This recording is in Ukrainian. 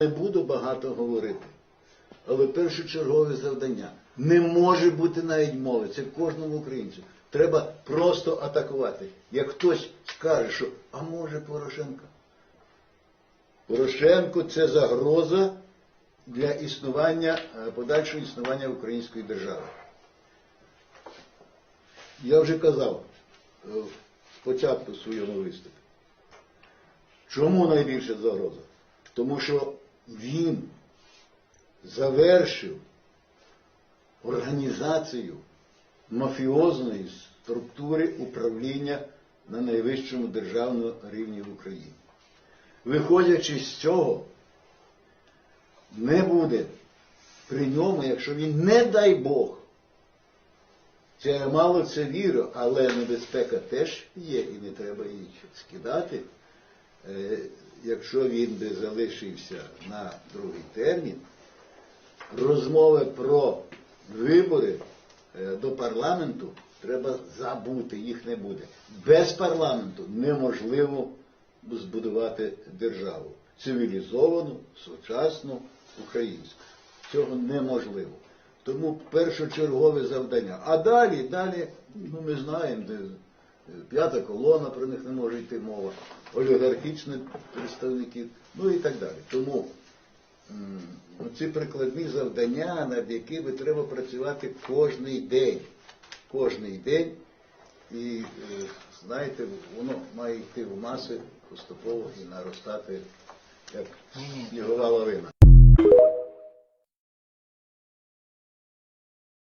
Не буду багато говорити, але першочергове завдання не може бути навіть мови. Це кожному українцю. Треба просто атакувати. Як хтось скаже, що а може Порошенко? Порошенко це загроза для існування, е, подальшого існування української держави. Я вже казав е, в своєму виступі. Чому найбільша загроза? Тому що він завершив організацію мафіозної структури управління на найвищому державному рівні в Україні. Виходячи з цього, не буде при ньому, якщо він, не дай Бог, це мало це вірю, але небезпека теж є і не треба її скидати. Якщо він би залишився на другий термін, розмови про вибори е, до парламенту треба забути, їх не буде. Без парламенту неможливо збудувати державу цивілізовану, сучасну, українську. Цього неможливо. Тому першочергове завдання. А далі, далі, ну ми знаємо, де п'ята колона, про них не може йти мова, олігархічні представники, ну і так далі. Тому ці прикладні завдання, над якими треба працювати кожний день. Кожний день. І е, знаєте, воно має йти в маси поступово і наростати як снігова лавина.